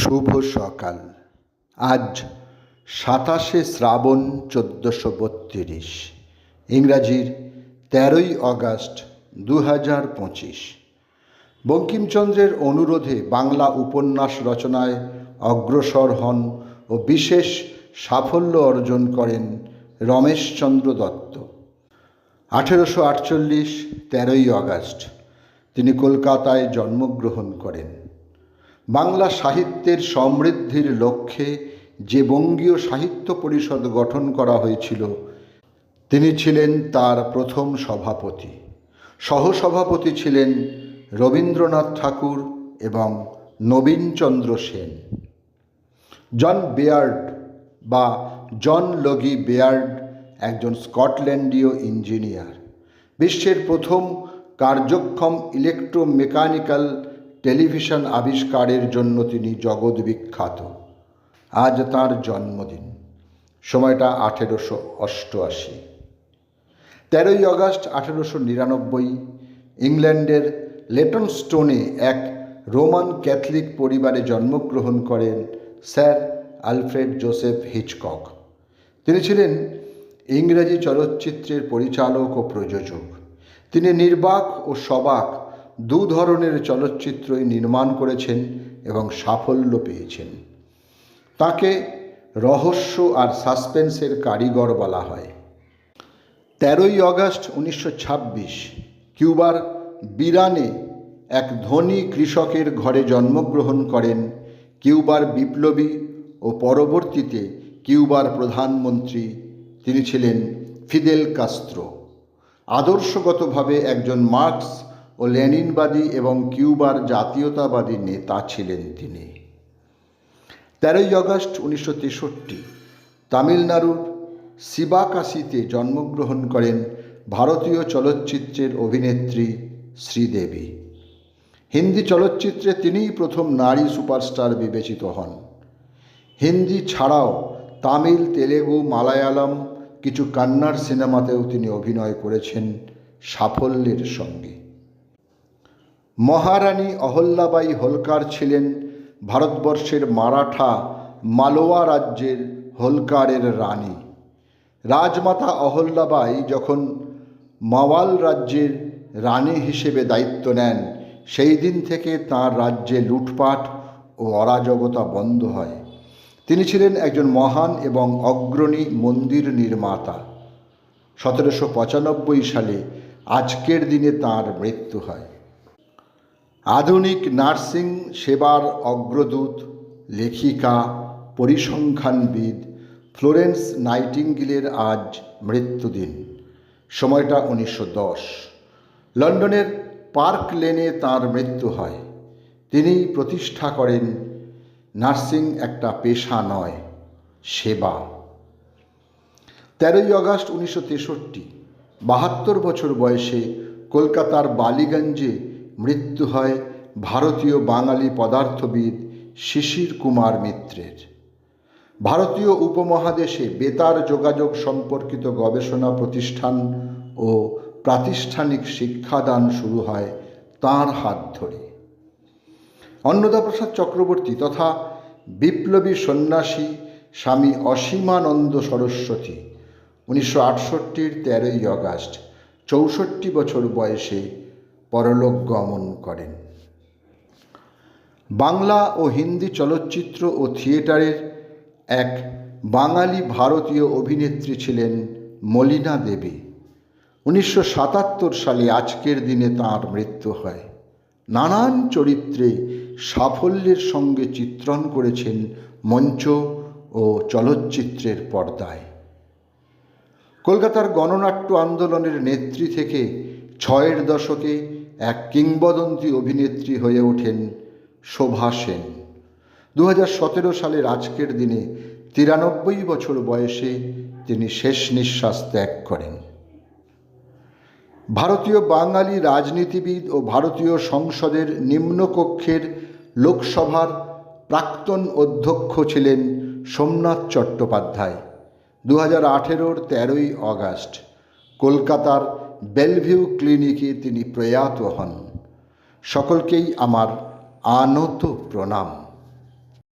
শুভ সকাল। আজ সাতাশে শ্রাবণ চোদ্দোশো বত্রিশ। ইংরাজির তেরোই আগস্ট দু হাজার পঁচিশ। বঙ্কিমচন্দ্রের অনুরোধে বাংলা উপন্যাস রচনায় অগ্রসর হন ও বিশেষ সাফল্য অর্জন করেন রমেশচন্দ্র দত্ত। আঠেরোশো আটচল্লিশ, তেরোই আগস্ট তিনি কলকাতায় জন্মগ্রহণ করেন। বাংলা সাহিত্যের সমৃদ্ধির লক্ষ্যে যে বঙ্গীয় সাহিত্য পরিষদ গঠন করা হয়েছিল, তিনি ছিলেন তার প্রথম সভাপতি। সহসভাপতি ছিলেন রবীন্দ্রনাথ ঠাকুর এবং নবীনচন্দ্র সেন। জন বেয়ার্ড বা জন লগি বেয়ার্ড একজন স্কটল্যান্ডীয় ইঞ্জিনিয়ার। বিশ্বের প্রথম কার্যক্ষম ইলেকট্রোমেকানিক্যাল টেলিভিশন আবিষ্কারের জন্য তিনি জগৎ বিখ্যাত। আজ তার জন্মদিন। সময়টা আঠেরোশো অষ্টআশি। তেরোই আগস্ট আঠেরোশো নিরানব্বই, ইংল্যান্ডের লেটন স্টোনে এক রোমান ক্যাথলিক পরিবারে জন্মগ্রহণ করেন স্যার আলফ্রেড জোসেফ হিচকক। তিনি ছিলেন ইংরেজি চলচ্চিত্রের পরিচালক ও প্রযোজক। তিনি নির্বাক ও সবাক দু ধরনের চলচ্চিত্রই নির্মাণ করেছেন এবং সাফল্য পেয়েছেন। তাকে রহস্য আর সাসপেন্সের কারিগর বলা হয়। তেরোই আগস্ট উনিশশো কিউবার বিরানে এক ধনী কৃষকের ঘরে জন্মগ্রহণ করেন কিউবার বিপ্লবী ও পরবর্তীতে কিউবার প্রধানমন্ত্রী। তিনি ছিলেন ফিদেল কাস্ত্রো। আদর্শগতভাবে একজন মার্কস ও লেনিনবাদী এবং কিউবার জাতীয়তাবাদী নেতা ছিলেন তিনি। তেরোই আগস্ট উনিশশো তেষট্টি তামিলনাড়ুর শিবাকাশিতে জন্মগ্রহণ করেন ভারতীয় চলচ্চিত্রের অভিনেত্রী শ্রীদেবী। হিন্দি চলচ্চিত্রে তিনিই প্রথম নারী সুপারস্টার বিবেচিত হন। হিন্দি ছাড়াও তামিল, তেলেগু, মালায়ালাম, কিছু কান্নাড় সিনেমাতেও তিনি অভিনয় করেছেন সাফল্যের সঙ্গে। মহারানী অহল্যাবাই হোলকার ছিলেন ভারতবর্ষের মারাঠা মালোয়া রাজ্যের হোলকারের রানী। রাজমাতা অহল্যাবাই যখন মাওয়াল রাজ্যের রানী হিসেবে দায়িত্ব নেন, সেই দিন থেকে তাঁর রাজ্যে লুটপাট ও অরাজকতা বন্ধ হয়। তিনি ছিলেন একজন মহান এবং অগ্রণী মন্দির নির্মাতা। সতেরোশো পঁচানব্বই সালে আজকের দিনে তাঁর মৃত্যু হয়। আধুনিক নার্সিং সেবার অগ্রদূত, লেখিকা, পরিসংখ্যানবিদ ফ্লোরেন্স নাইটিঙ্গিলের আজ মৃত্যুদিন। সময়টা উনিশশো দশ। লন্ডনের পার্ক লেনে তার মৃত্যু হয়। তিনি প্রতিষ্ঠা করেন, নার্সিং একটা পেশা নয়, সেবা। তেরোই আগস্ট উনিশশো তেষট্টি, বাহাত্তর বছর বয়সে কলকাতার বালিগঞ্জে মৃত্যু হয় ভারতীয় বাঙালি পদার্থবিদ শিশির কুমার মিত্রের। ভারতীয় উপমহাদেশে বেতার যোগাযোগ সম্পর্কিত গবেষণা প্রতিষ্ঠান ও প্রাতিষ্ঠানিক শিক্ষাদান শুরু হয় তাঁর হাত ধরে। অন্নদাপ্রসাদ চক্রবর্তী তথা বিপ্লবী সন্ন্যাসী স্বামী অসীমানন্দ সরস্বতী উনিশশো আটষট্টির তেরোই আগস্ট চৌষট্টি বছর বয়সে পরলোক গমন করেন। বাংলা ও হিন্দি চলচ্চিত্র ও থিয়েটারের এক বাঙালি ভারতীয় অভিনেত্রী ছিলেন মলিনা দেবী। উনিশশো সাতাত্তর সালে আজকের দিনে তাঁর মৃত্যু হয়। নানান চরিত্রে সাফল্যের সঙ্গে চিত্রণ করেছেন মঞ্চ ও চলচ্চিত্রের পর্দায়। কলকাতার গণনাট্য আন্দোলনের নেত্রী থেকে ছয়ের দশকে এক কিংবদন্তি অভিনেত্রী হয়ে ওঠেন শোভা সেন। দু সালের আজকের দিনে তিরানব্বই বছর বয়সে তিনি শেষ নিঃশ্বাস ত্যাগ করেন। ভারতীয় বাঙালি রাজনীতিবিদ ও ভারতীয় সংসদের নিম্নকক্ষের লোকসভার প্রাক্তন অধ্যক্ষ ছিলেন সোমনাথ চট্টোপাধ্যায়। দু হাজার আঠেরোর তেরোই আগস্ট কলকাতার বেলভিউ ক্লিনিকে তিনি প্রয়াত হন। সকলকেই আমার আনত প্রণাম।